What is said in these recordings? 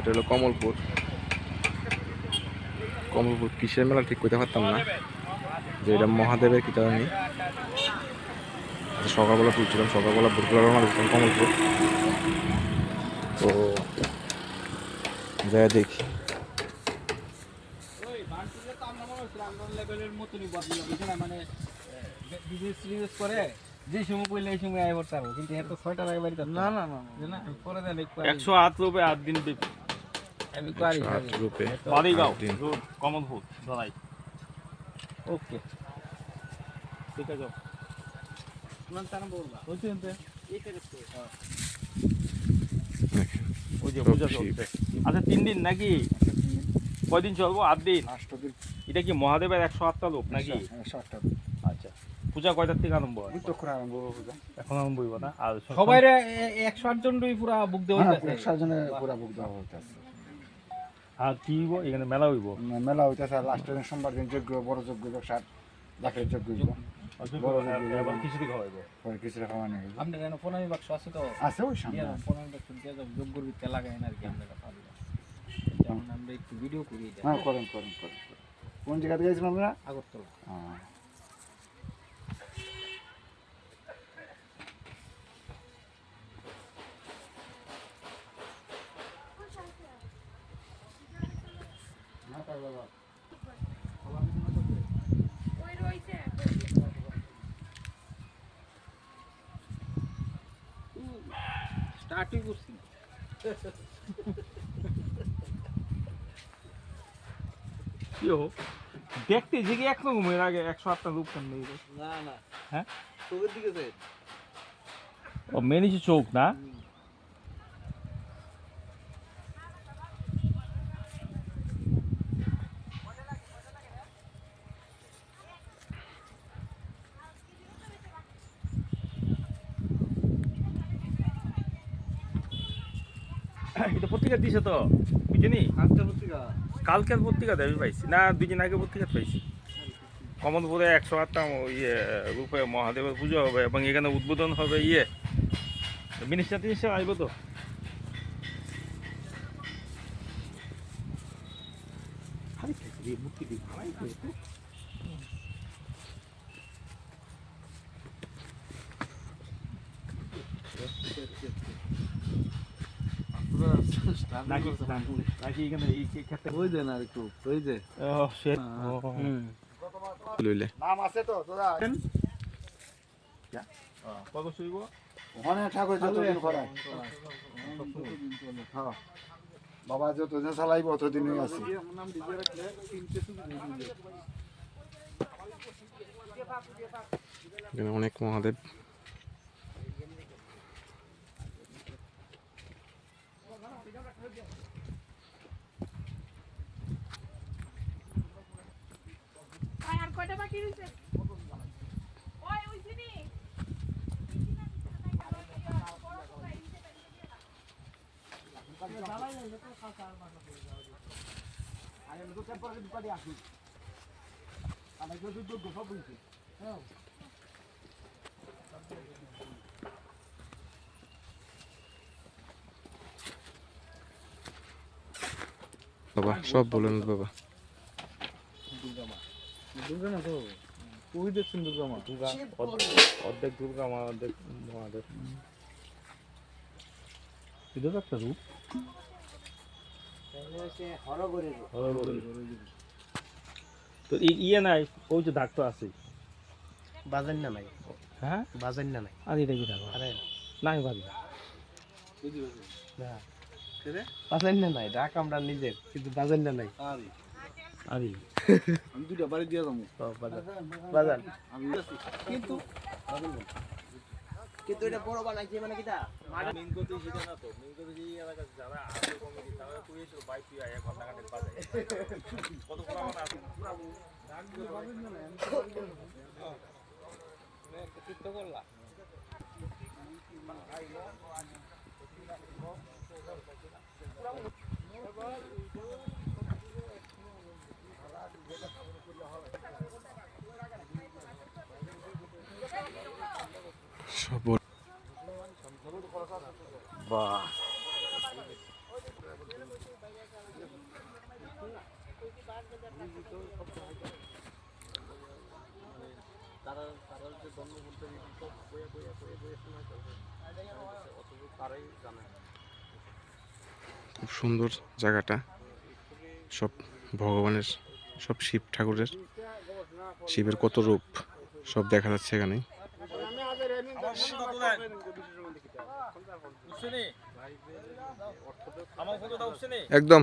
এটা হলো কমলপুর। কমলপুর কিসের মেলা ঠিক করতে পারতাম না, যে এটা মহাদেবের কি জানি সকালবেলা তুলছিলাম সকালবেলা ভোরবেলা রওনা দিচ্ছিলাম কমলপুর। তো যাই দেখি। একশো আট রুপে আট দিন আট রুপে রোড কমলপুর ধরাই ওকে ঠিক আছে আচ্ছা তিন দিন নাকি? কয়দিন চলবো? আট দিন? এটা কি মহাদেবের একশো আটটা লোক নাকি? সাতটা আচ্ছা। পূজা কয়টার থেকে আরম্ভ হয়? আরম্ভ পূজা। এখন আরম্ভ হইব না? আর সবাই একশো আট জন পুরা বুক দেওয়া হইতাছে। একশো জনে পুরা বুক দেওয়া হইতেছে। আর কি হইব? এখানে মেলা হইব? মেলা হইতেছে লাস্টের সোমবার দিন যোগ্য বড় যজ্ঞ ব্যবসার লাখের যোগ্য হইব। কোন জায়গাতে গেছিলাম খিচুড়ি খাওয়া হইব পরে কিছুটা খাওয়া নেই আপনার এখানে পনেরো বাক্স আছে তো আছে ওই সামনে দিয়ে পনেরো বাক্স দিয়ে যাব যোগ্যর ভিতরে লাগাই না আর কি আমরা কথা বলি যেমন আমরা একটু ভিডিও করি এটা হ্যাঁ করেন করেন করেন করেন। কোন জায়গাতে গেছিলাম আমরা আগরতলা হ্যাঁ। স্টার্টই করছি কি হোক দেখতে যে কি একরকম এর আগে একশো আটটা রূপ কেন নেই রে? না না হ্যাঁ? চোখের দিকে যে ও মেনিসি চৌক না এটা পত্রিকা দিছে তো বুঝিনি? পত্রিকা? কালকের পত্রিকাতে আমি পাইছি। না দুই দিন আগে পত্রিকা পাইছি। কমলপুরে একশো আটটা ইয়ে রূপে মহাদেবের পুজো হবে এবং এখানে উদ্বোধন হবে ইয়ে। মিনিস্টার টিনিস্টার আসব তো। নাকি নাকি বাবা যতদিন চালাইব ততদিনই আছে অনেক মহাদেব আর কয়টা বাকি রয়েছে ওই ওই চিনি বাবা সব বলেন বাবা। দুর্গা না তো ওই দেখছেন দুর্গা। মা দুর্গা অর্ধেক দুর্গা মা অর্ধেক মহাদেব। এটা তো একটা রূপ। তো ইয়ে নাই ওই যে ডাক্তার আছে। বাজার না নাই? হ্যাঁ? বাজার না নাই? আর এটা কি থাকো আরে না। আমি পারি না। না বাজার না নাই ডাক আমরা নিজের কিন্তু বাজার না নাই। আরে। আমি দুটা বাড়ি দিয়ে যাব। বাজার। বাজার। কিন্তু কিন্তু এটা বড় বানাইছে মানে কিটা মেন কথা সেটা না তো মেন কথা যে এই এলাকার যারা আছে কমিটি তারা কইছিল বাইক তুই এক ঘণ্টা কাটে বাজে কত বড় আমার আছে? চিত্ত করলা সব খুব সুন্দর জায়গাটা। সব ভগবানের সব শিব ঠাকুরের শিবের কত রূপ সব দেখা যাচ্ছে এখানে। একদম।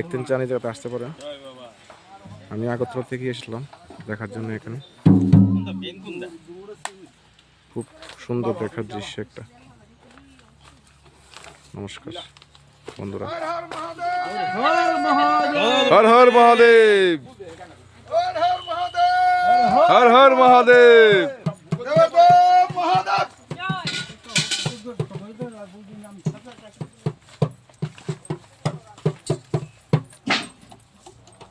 দেখতেন চান এই জায়গাতে আসতে পারেন আমি আগরতলা থেকে এসেছিলাম দেখার জন্য এখানে। খুব সুন্দর দেখার দৃশ্য একটা। নমস্কার, বন্ধুরা। হর হর মহাদেব! হর হর মহাদেব!